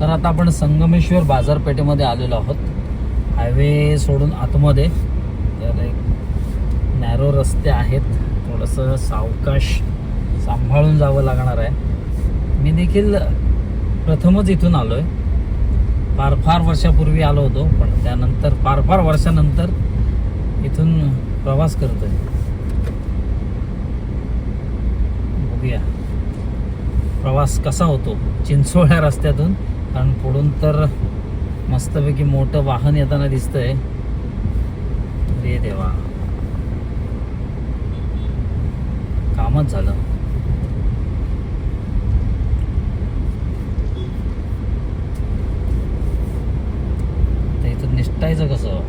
तर आता आपण संगमेश्वर बाजारपेठेमध्ये आलेलो आहोत. हायवे सोडून आतमध्ये. तर एक नॅरो रस्ते आहेत. थोडंसं सावकाश सांभाळून जावं लागणार आहे. मी देखील प्रथमच इथून आलो आहे फार फार वर्षापूर्वी आलो होतो पण त्यानंतर फार फार वर्षानंतर इथून प्रवास करतो आहे बघूया. प्रवास कसा होतो? चिंचोळ्या रस्त्यातून कारण पुढून तर मस्तपैकी मोठं वाहन येताना दिसतंय. रे देवा. कामच झालं. तर इथं निष्ठायचं कसं?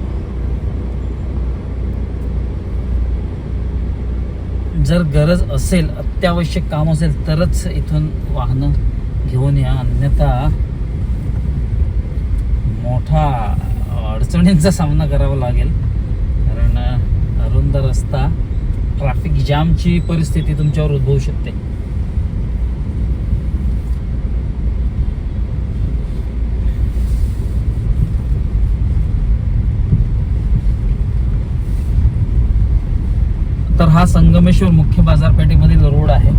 जर गरज असेल अत्यावश्यक काम असेल तरच इथून वाहनं घेऊन या. अन्यथा मोठा अडचणींचा सामना करावा लागेल. कारण अरुंद रस्ता ट्रॅफिक जामची परिस्थिती तुमच्यावर उद्भवू शकते. तर हा संगमेश्वर मुख्य बाजारपेठेमधील रोड आहे.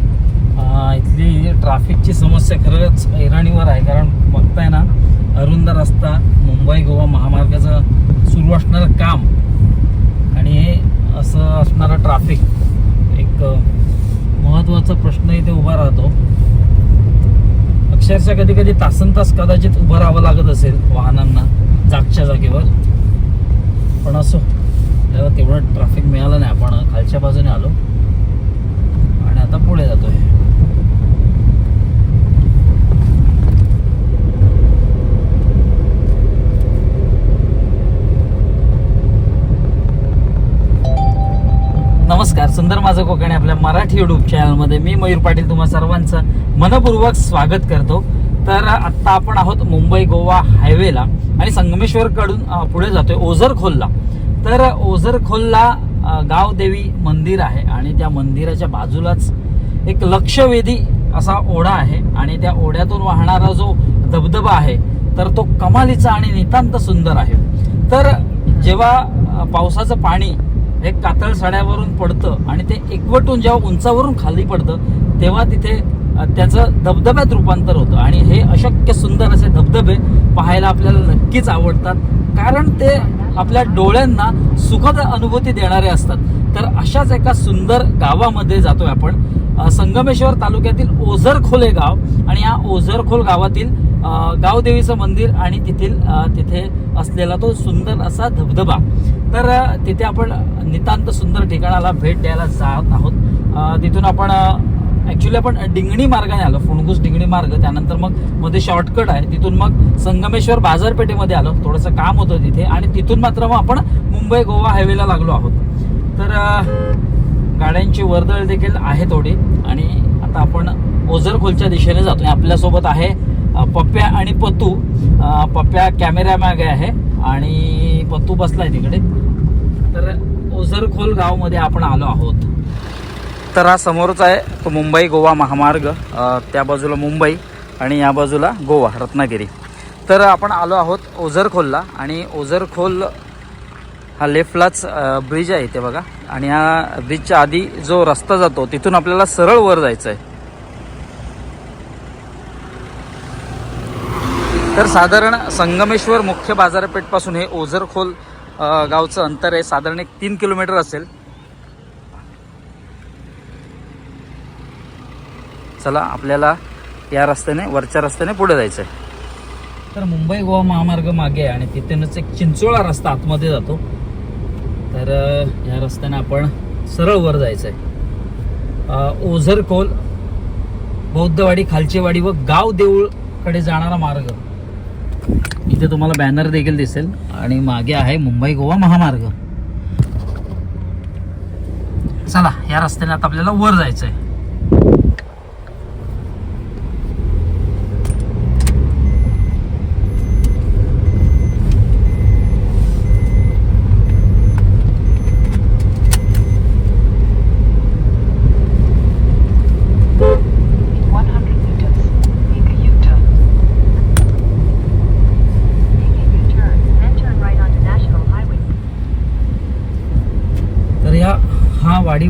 इथली ट्रॅफिकची समस्या खरंच हैराणीवर आहे. कारण बघताय ना अरुंद रस्ता मुंबई गोवा महामार्गाचं सुरू असणारं काम आणि हे असं असणारं ट्राफिक एक महत्त्वाचा प्रश्न इथे उभा राहतो. अक्षरशः कधी कधी तासन तास कदाचित उभं राहावं लागत असेल वाहनांना जागच्या जागेवर. पण असो तेवढं ट्रॅफिक मिळालं नाही आपण खालच्या बाजूने आलो. आणि आता पुढे जातोय. सुंदर माझं कोकणी आपल्या मराठी युट्यूब चॅनलमध्ये मी मयूर पाटील तुम्हा सर्वांचं मनपूर्वक स्वागत करतो. तर आत्ता आपण आहोत मुंबई गोवा हायवेला आणि संगमेश्वरकडून पुढे जातोय ओझर खोलला तर ओझर खोलला गावदेवी मंदिर आहे आणि त्या मंदिराच्या बाजूलाच एक लक्षवेधी असा ओढा आहे आणि त्या ओढ्यातून वाहणारा जो धबधबा आहे तर तो कमालीचा आणि नितांत सुंदर आहे. तर जेव्हा पावसाचं पाणी हे कातळ सड्यावरून पडतं आणि ते एकवटून जेव्हा उंचावरून खाली पडतं तेव्हा तिथे त्याचं धबधब्यात रूपांतर होतं. आणि हे अशक्य सुंदर असे धबधबे पाहायला आपल्याला नक्कीच आवडतात. कारण ते आपल्या डोळ्यांना सुखद अनुभूती देणारे असतात. तर अशाच एका सुंदर गावामध्ये जातोय आपण. संगमेश्वर तालुक्यातील ओझरखोल हे गाव. आणि या ओझरखोल गावातील गावदेवीचं मंदिर आणि तेथील तिथे असलेला तो सुंदर असा धबधबा. तर तिथे आपण नितांत सुंदर ठिकाणाला भेट द्यायला जात आहोत. तिथून आपण ऍक्च्युली आपण डिंगणी मार्गाने आलो. फुणगुस डिंगणी मार्ग त्यानंतर मग मध्ये शॉर्टकट आहे. तिथून मग संगमेश्वर बाजारपेठेमध्ये आलो. थोडंसं काम होतं तिथे आणि तिथून मात्र मग आपण मुंबई गोवा हायवेला लागलो आहोत. तर गाड्यांची वर्दळ देखील आहे थोडी आणि आता आपण ओझरखोलच्या दिशेने जातो आपल्यासोबत आहे पप्प्या आणि पतू. पप्प्या कॅमेरा मागे आहे आणि पतू बसलाय तिकडे. तर ओझरखोल गावमध्ये आपण आलो आहोत. तर हा समोरचा आहे तो मुंबई गोवा महामार्ग. त्या बाजूला मुंबई आणि या बाजूला गोवा रत्नागिरी. तर आपण आलो आहोत ओझरखोलला आणि ओझरखोल हा लेफ्टलाच ब्रिज आहे इथे बघा. आणि या ब्रिजच्या आधी जो रस्ता जातो तिथून आपल्याला सरळ वर जायचं आहे तर साधारण संगमेश्वर मुख्य बाजारपेठपासून हे ओझरखोल गावचं अंतर आहे. साधारण एक तीन किलोमीटर असेल. चला आपल्याला या रस्त्याने वरच्या रस्त्याने पुढे जायचं आहे तर मुंबई गोवा महामार्ग मागे आहे आणि तिथूनच एक चिंचोळा रस्ता आतमध्ये जातो. तर या रस्त्याने आपण सरळ वर जायचं आहे ओझरकोल बौद्धवाडी खालचेवाडी व गाव देऊळकडे जाणारा मार्ग. इथे तुम्हाला बॅनर देखील दिसेल. आणि मागे आहे मुंबई गोवा महामार्ग. चला या रस्त्याने आता आपल्याला वर जायचं आहे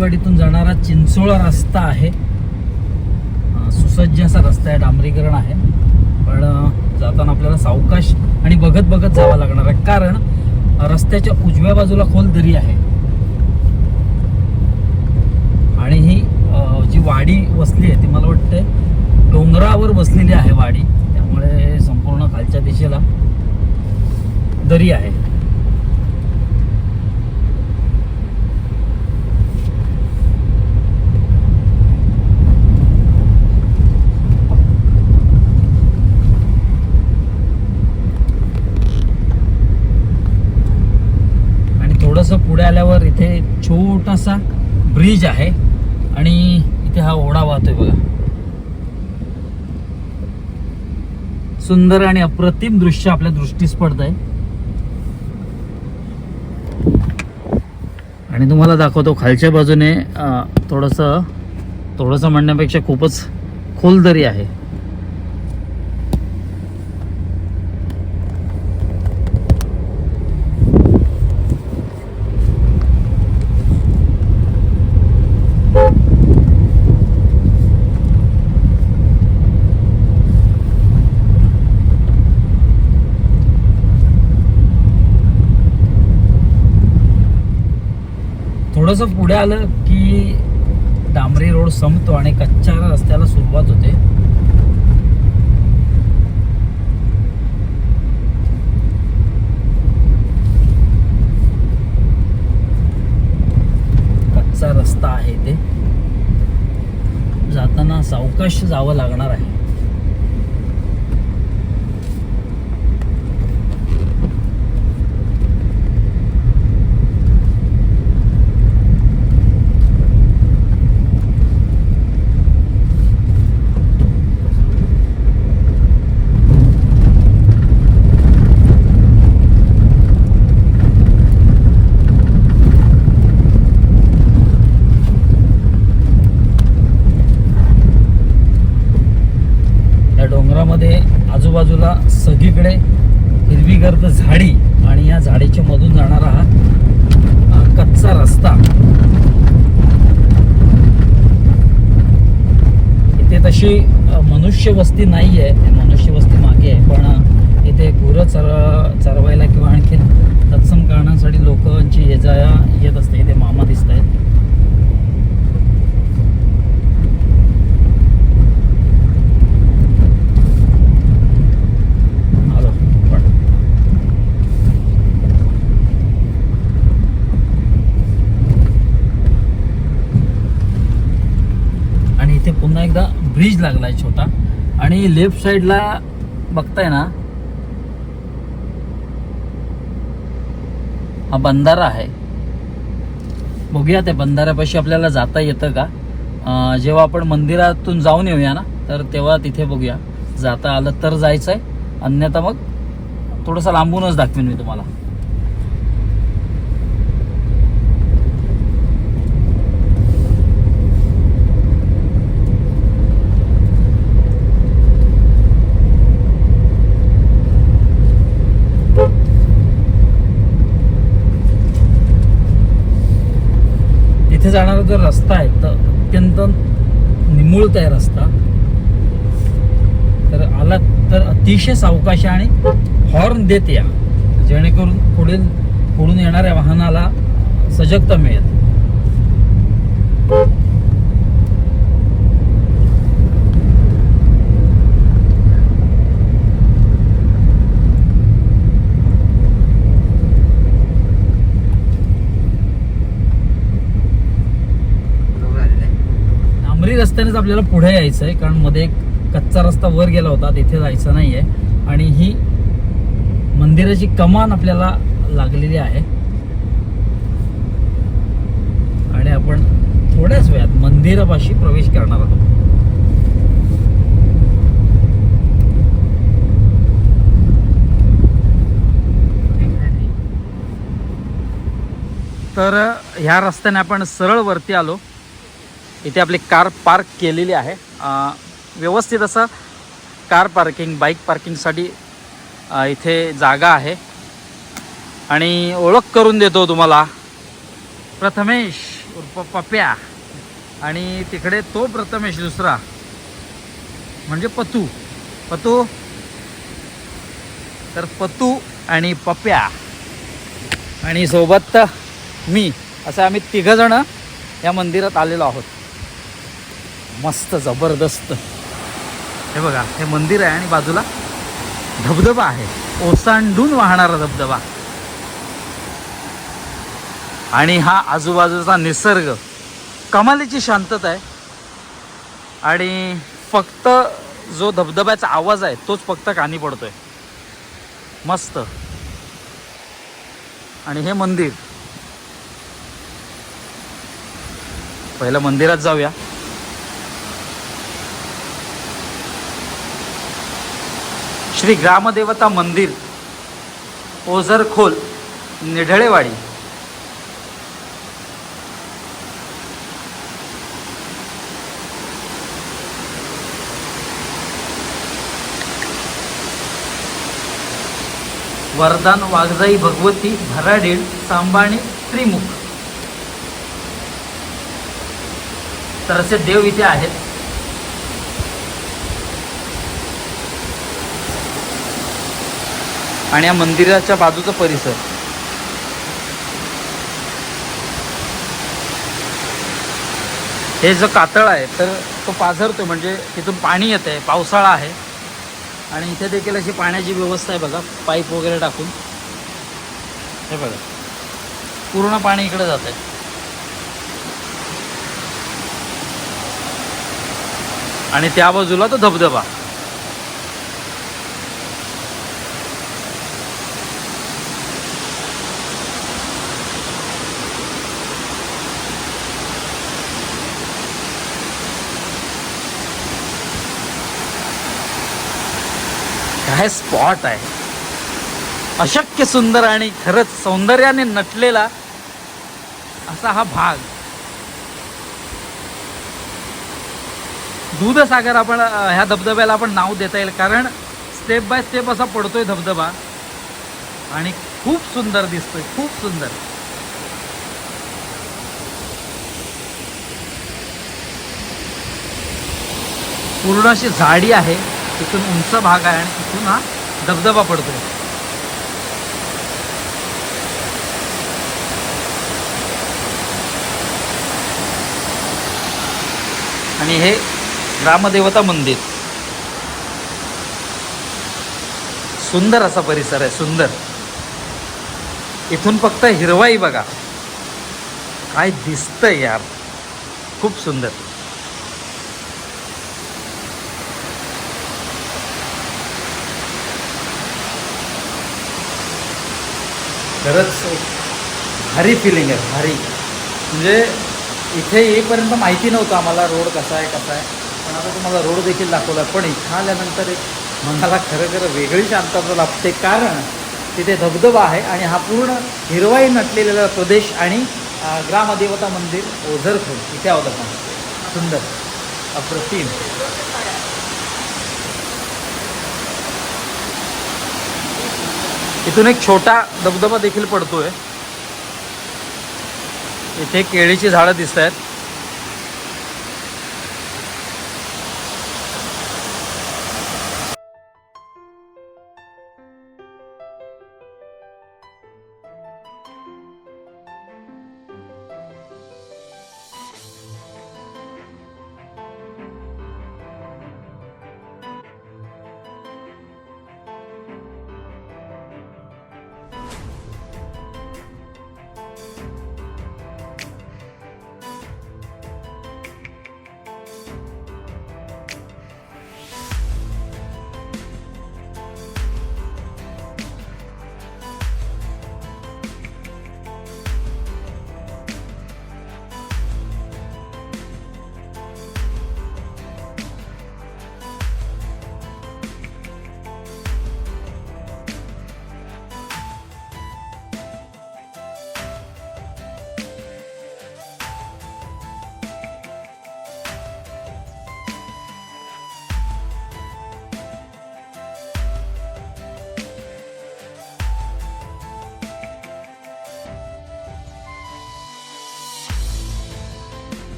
वाडीवाडीतून जाणारा चिंचोळा रस्ता आहे. सुसज्ज असा रस्ता आहे डांबरीकरण आहे. पण जाताना आपल्याला सावकाश आणि बघत बघत जावं लागणार आहे. कारण रस्त्याच्या उजव्या बाजूला खोल दरी आहे. आणि ही जी वाडी वसली आहे ती मला वाटते डोंगरावर बसलेली आहे वाडी. त्यामुळे संपूर्ण खालच्या दिशेला दरी आहे आणि थोडंसं पुढे आल्यावर इथे छोटासा ब्रिज आहे आणि इथे हा ओढा वाहतोय बघा. सुंदर आणि अप्रतिम दृश्य आपल्या दृष्टीस पडत आहे आणि तुम्हाला दाखवतो खालच्या बाजूने थोडस थोडंसं थोडंसं म्हणण्यापेक्षा खूपच खोल दरी आहे. थोडंसं पुढे आलं की डांबरी रोड संपतो आणि कच्च्या रस्त्याला सुरुवात होते. कच्चा रस्ता आहे ते. जाताना सावकाश जावं लागणार आहे या डोंगरामध्ये आजूबाजूला सगळीकडे हिरवीगर्द झाडी आणि या झाडीच्या मधून जाणारा हा कच्चा रस्ता. इथे तशी मनुष्य वस्ती नाही आहे मनुष्य वस्ती मागे आहे पण इथे गुरं चर चरवायला किंवा आणखीन तत्सम कारणांसाठी लोकांची ये जा येत असते इथे मामा दिसत आहेत आलो पण आणि इथे पुन्हा एकदा ब्रिज लागलाय छोटा. आणि लेफ्ट साइडला बघताय ना हा बंधारा आहे. बघूया त्या बंधाऱ्यापाशी आपल्याला जाता येतं का? जेव्हा आपण मंदिरातून जाऊन येऊया ना तर तेव्हा तिथे बघूया. जाता आलं तर जायचं आहे अन्यथा मग थोडंसं लांबूनच दाखवेन मी तुम्हाला. इथे जाणारा जो रस्ता आहे तर अत्यंत निमुळत आहे रस्ता. तर आला तर अतिशय सावकाश आणि हॉर्न देत या. जेणेकरून पुढील पुढून येणाऱ्या वाहनाला सजगता मिळेल. डांबरी रस्त्यानेच आपल्याला पुढे यायचं आहे कारण मध्ये एक कच्चा रस्ता वर गेला होता तिथे जायचं नाही आहे आणि ही मंदिराची कमान आपल्याला लागलेली आहे. आणि आपण थोड्याच वेळात मंदिरापाशी प्रवेश करणार आहोत. तर ह्या रस्त्याने आपण सरळ वरती आलो. इथे आपली कार पार्क केलेली आहे. व्यवस्थित असं कार पार्किंग बाईक पार्किंगसाठी इथे जागा आहे. आणि ओळख करून देतो तुम्हाला. प्रथमेश उर्फ पप्या. आणि तिकडे तो प्रथमेश दुसरा. म्हणजे पतू. पतू. तर पतू आणि पप्या. आणि सोबत मी. असं आम्ही तिघंजणं या मंदिरात आलेलो आहोत. मस्त जबरदस्त. हे बघा हे मंदिर आहे आणि बाजूला धबधबा आहे. ओसांडून वाहणारा धबधबा. आणि हा आजूबाजूचा निसर्ग. कमालीची शांतता आहे. आणि फक्त जो धबधब्याचा आवाज आहे तोच फक्त कानी पडतोय. मस्त. आणि हे मंदिर. पहिलं मंदिरात जाऊया. श्री ग्रामदेवता मंदिर ओझरखोल निढळेवाडी. वरदान वाघजाई भगवती भराडीळ सांबाणी त्रिमुख. तर असे देव इथे आहेत. आणि या मंदिराच्या बाजूचा परिसर. हे जो कातळ आहे तर तो पाझरतो म्हणजे तिथून पाणी येत आहे पावसाळा आहे. आणि इथे देखील अशी पाण्याची व्यवस्था आहे बघा पाईप वगैरे टाकून. हे बघा पूर्ण पाणी इकडे जात आहे आणि त्या बाजूला तो धबधबा. काय स्पॉट आहे? अशक्य सुंदर आणि खरंच सौंदर्याने नटलेला असा हा भाग. दूधसागर आपण ह्या धबधब्याला आपण नाव देता येईल कारण स्टेप बाय स्टेप असा पडतोय धबधबा. आणि खूप सुंदर दिसतोय खूप सुंदर. पूर्ण अशी झाडी आहे. तिथून उंच भाग आहे आणि तिथून हा धबधबा पडतोय. आणि हे ग्रामदेवता मंदिर. सुंदर असा परिसर आहे सुंदर. इथून फक्त हिरवाई बघा. काय दिसतंय यार. खूप सुंदर. खरंच भारी फिलिंग आहे भारी. म्हणजे इथे येईपर्यंत माहिती नव्हतं आम्हाला रोड कसा आहे कसा आहे. पण आता तुम्हाला रोड देखील दाखवला पण इथं आल्यानंतर एक मनाला खरं खरं वेगळी शांतता लाभते. कारण तिथे धबधबा आहे आणि हा पूर्ण हिरवाई नटलेला प्रदेश आणि ग्रामदेवता मंदिर ओझरखोल. इथे आहोत आपण. सुंदर अप्रतिम. इथून एक छोटा धबधबा देखील पडतोय. इथे केळीची झाडं दिसत आहेत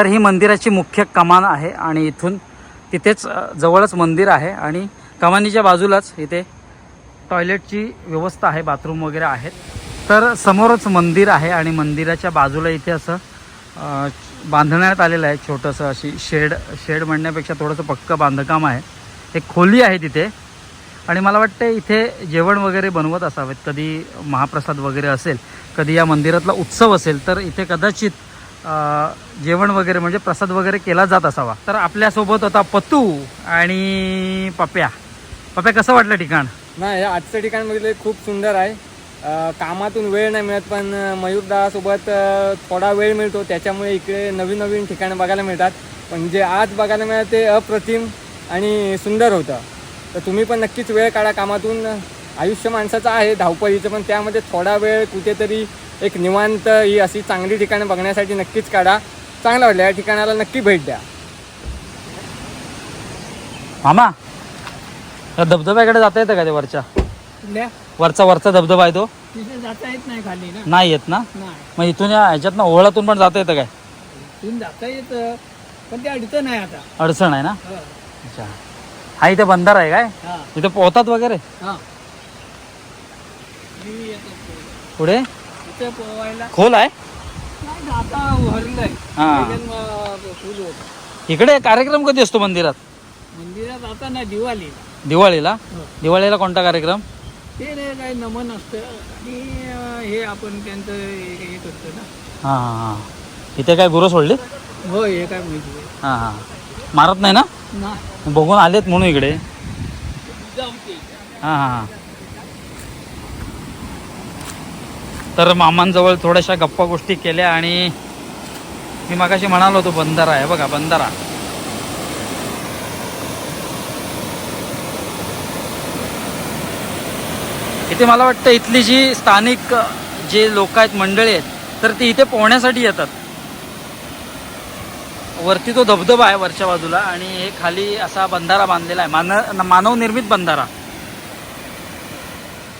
तर ही मंदिराची मुख्य कमान आहे आणि इथून तिथेच जवळच मंदिर आहे आणि कमानीच्या बाजूलाच इथे टॉयलेटची व्यवस्था आहे बाथरूम वगैरे आहेत. तर समोरच मंदिर आहे आणि मंदिराच्या बाजूला इथे असं बांधण्यात आलेलं आहे छोटंसं अशी शेड शेड म्हणण्यापेक्षा थोडंसं पक्कं बांधकाम आहे. एक खोली आहे तिथे. आणि मला वाटतं इथे जेवण वगैरे बनवत असावेत. कधी महाप्रसाद वगैरे असेल कधी या मंदिरातला उत्सव असेल तर इथे कदाचित जेवण वगैरे म्हणजे प्रसाद वगैरे केला जात असावा. तर आपल्यासोबत होता पतू आणि पप्या. पप्या कसं वाटलं ठिकाण? नाही आजचं ठिकाण बघितलं खूप सुंदर आहे. कामातून वेळ नाही मिळत पण मयूरदासोबत थोडा वेळ मिळतो. त्याच्यामुळे इकडे नवीन नवीन ठिकाणं बघायला मिळतात. पण जे आज बघायला मिळतं ते अप्रतिम आणि सुंदर होतं. तर तुम्ही पण नक्कीच वेळ काढा कामातून. आयुष्य माणसाचं आहे धावपळीचं पण त्यामध्ये थोडा वेळ कुठेतरी एक निवांत ही अशी चांगली ठिकाणं बघण्यासाठी नक्कीच काढा. चांगलं वाटलं या ठिकाणाला नक्की भेट द्या. मामा धबधब्याकडे जाता येतं का ते वरच्या? वरचा वरचा धबधबा आहे तो? तिथे जाता येत नाही खाली ना? नाही येत ना? नाही. मग इथून या ह्याच्यातनं ओहळातून पण जाता येतं काय? तिथून जाता येतं पण ते अडचण आहे आता. अडचण आहे ना? अच्छा. हा इथे बंधार आहे काय? हा. इथे पोहतात वगैरे? हा. पुढे. खोल आहे? हा. इकडे कार्यक्रम कधी असतो मंदिरात? मंदिरात आता ना दिवाळी दिवाळीला? हो. दिवाळीला कोणता कार्यक्रम? ते नाही काय नमन असतं. आणि हे आपण त्यांचं हे करतो ना. हां हां इथे काय गुरं सोडली हो हे काय माहिती हां हां. मारत नाही ना? बघून आलेत म्हणून इकडे. हां हां हां. तर मामांजवळ थोड्याशा गप्पा गोष्टी केल्या आणि मी मागाशी म्हणालो होतो बंधारा आहे बघा बंधारा इथे मला वाटतं इथली जी स्थानिक जे लोक आहेत मंडळी आहेत तर ती इथे पोहण्यासाठी येतात. वरती तो धबधबा आहे वरच्या बाजूला आणि हे खाली असा बंधारा बांधलेला आहे. मान मानवनिर्मित बंधारा.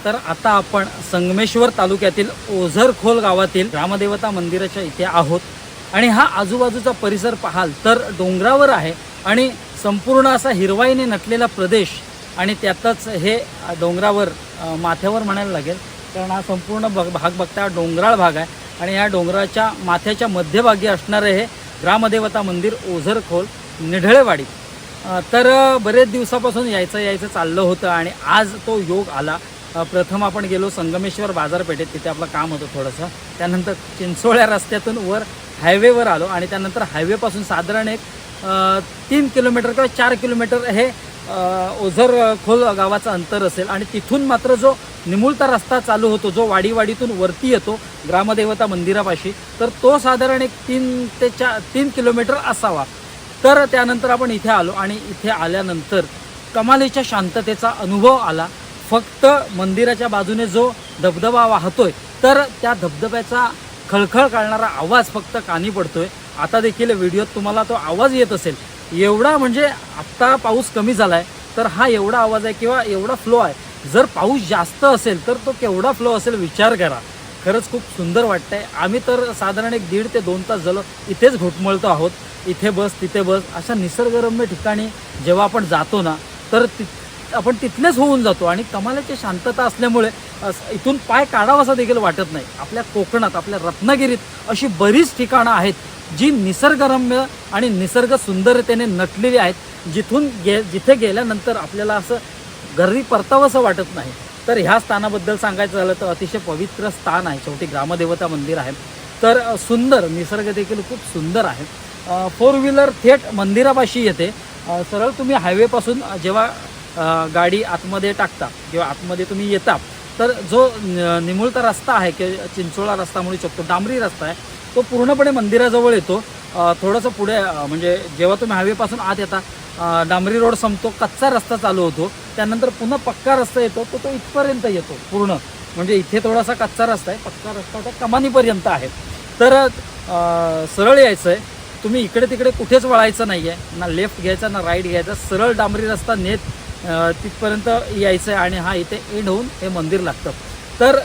तर आता आपण संगमेश्वर तालुक्यातील ओझरखोल गावातील रामदेवता मंदिराच्या इथे आहोत. आणि हा आजूबाजूचा परिसर पाहाल तर डोंगरावर आहे आणि संपूर्ण असा हिरवाईने नटलेला प्रदेश आणि त्यातच हे डोंगरावर माथ्यावर म्हणायला लागेल. कारण हा संपूर्ण बग भाग बघता डोंगराळ भाग आहे आणि या डोंगराच्या माथ्याच्या मध्यभागी असणारे हे ग्रामदेवता मंदिर ओझरखोल निढळेवाडी. तर बरेच दिवसापासून यायचं यायचं चाललं होतं आणि आज तो योग आला. प्रथम आपण गेलो संगमेश्वर बाजारपेठेत तिथे आपलं काम होतं थोडंसं. त्यानंतर चिंचोळ्या रस्त्यातून वर हायवेवर आलो आणि त्यानंतर हायवेपासून साधारण एक तीन किलोमीटर किंवा चार किलोमीटर हे ओझर खोल गावाचं अंतर असेल आणि तिथून मात्र जो निमुळता रस्ता चालू होतो जो वाडीवाडीतून वरती येतो ग्रामदेवता मंदिरापाशी तर तो साधारण एक तीन ते चार तीन किलोमीटर असावा. तर त्यानंतर आपण इथे आलो आणि इथे आल्यानंतर कमालीच्या शांततेचा अनुभव आला. फक्त मंदिराच्या बाजूने जो धबधबा वाहतोय तर त्या धबधब्याचा खळखळ काढणारा आवाज फक्त कानी पडतोय. आता देखील व्हिडिओत तुम्हाला तो आवाज येत असेल. एवढा म्हणजे आत्ता पाऊस कमी झालाय तर हा एवढा आवाज आहे किंवा एवढा फ्लो आहे. जर पाऊस जास्त असेल तर तो केवढा फ्लो असेल विचार करा. खरंच खूप सुंदर वाटतंय. आम्ही तर साधारण एक दीड ते दोन तास झालो इथेच घुटमळतो आहोत. इथे बस तिथे बस अशा निसर्गरम्य ठिकाणी जेव्हा आपण जातो ना तर ति आपण तिथलेच होऊन जातो आणि कमालाची शांतता असल्यामुळे इथून पाय काढावासा देखील वाटत नाही. आपल्या कोकणात आपल्या रत्नागिरीत अशी बरीच ठिकाणं आहेत जी निसर्गरम्य आणि निसर्ग सुंदरतेने नटलेली आहेत. जिथून गे जिथे गेल्यानंतर आपल्याला असं घरी परतावंसं वाटत नाही. तर ह्या स्थानाबद्दल सांगायचं झालं तर अतिशय पवित्र स्थान आहे. शेवटी ग्रामदेवता मंदिर आहे. तर सुंदर निसर्ग देखील खूप सुंदर आहे. फोर व्हीलर थेट मंदिरापाशी येते. सरळ तुम्ही हायवेपासून जेव्हा गाडी आतमध्ये टाकता किंवा आतमध्ये तुम्ही येता तर जो निमुळता रस्ता आहे की चिंचोळा रस्ता म्हणू शकतो डांबरी रस्ता आहे तो पूर्णपणे मंदिराजवळ येतो. थोडंसं पुढे म्हणजे जेव्हा तुम्ही हायवेपासून आत येता डांबरी रोड संपतो कच्चा रस्ता चालू होतो त्यानंतर पुन्हा पक्का रस्ता येतो तो तो इथपर्यंत येतो पूर्ण. म्हणजे इथे थोडासा कच्चा रस्ता आहे पक्का रस्ता त्या कमानीपर्यंत आहे. तर सरळ यायचं आहे तुम्ही इकडे तिकडे कुठेच वळायचं नाही आहे ना लेफ्ट घ्यायचा ना राईट घ्यायचा सरळ डांबरी रस्ता नेत तिथपर्यंत यायचं आहे आणि हा इथे एंड होऊन हे मंदिर लागतं. तर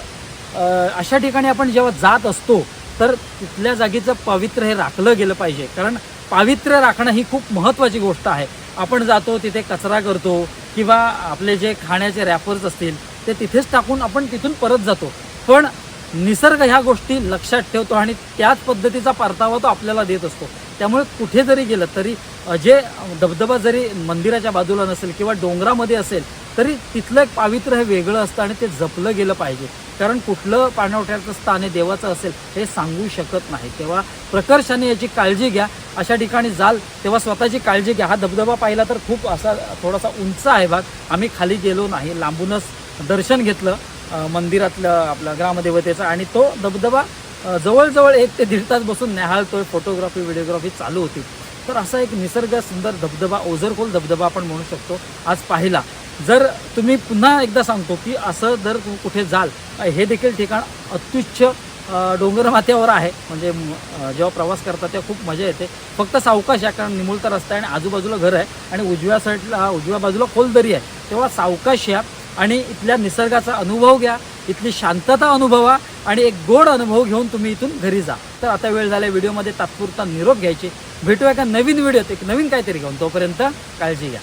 अशा ठिकाणी आपण जेव्हा जात असतो तर तिथल्या जागेचं पावित्र्य हे राखलं गेलं पाहिजे. कारण पावित्र्य राखणं ही खूप महत्त्वाची गोष्ट आहे. आपण जातो तिथे कचरा करतो किंवा आपले जे खाण्याचे रॅपर्स असतील ते तिथेच टाकून आपण तिथून परत जातो. पण निसर्ग ह्या गोष्टी लक्षात ठेवतो आणि त्याच पद्धतीचा परतावा तो आपल्याला देत असतो. त्यामुळे कुठे जरी गेलं तरी जे धबधबा जरी मंदिराच्या बाजूला नसेल किंवा डोंगरामध्ये असेल तरी तिथलं एक पावित्र्य हे वेगळं असतं आणि ते जपलं गेलं पाहिजे. कारण कुठलं पाणवठ्याचं स्थान हे देवाचं असेल हे सांगू शकत नाही. तेव्हा प्रकर्षाने याची काळजी घ्या. अशा ठिकाणी जाल तेव्हा स्वतःची काळजी घ्या. हा धबधबा पाहिला तर खूप असा थोडासा उंच आहे भाग. आम्ही खाली गेलो नाही. लांबूनच दर्शन घेतलं मंदिरातलं आपलं ग्रामदेवतेचं आणि तो धबधबा जवळजवळ एक ते दीड तास बसून न्याहाळतोय फोटोग्राफी व्हिडिओग्राफी चालू होती. तर असा एक निसर्ग सुंदर धबधबा ओझरखोल धबधबा आपण म्हणू शकतो आज पाहिला. जर तुम्ही पुन्हा एकदा सांगतो की असं जर तुम्ही कुठे जाल हे देखील ठिकाण अत्युच्च डोंगरमाथ्यावर डोंगर माथ्यावर आहे म्हणजे जेव्हा प्रवास करता तेव्हा खूप मजा येते. फक्त सावकाश आहे कारण निमुळता रस्ता आहे आणि आजूबाजूला घर आहे आणि उजव्या साईडला उजव्या बाजूला खोल दरी आहे. तेव्हा सावकाश या आणि इथल्या निसर्गाचा अनुभव घ्या इथली शांतता अनुभवा आणि एक गोड अनुभव घेऊन तुम्ही इथून घरी जा. तर आता वेळ झाला व्हिडिओमध्ये तात्पुरता निरोप घ्यायची. भेटूया का नवीन व्हिडिओत एक नवीन काहीतरी घेऊन. तोपर्यंत काळजी घ्या.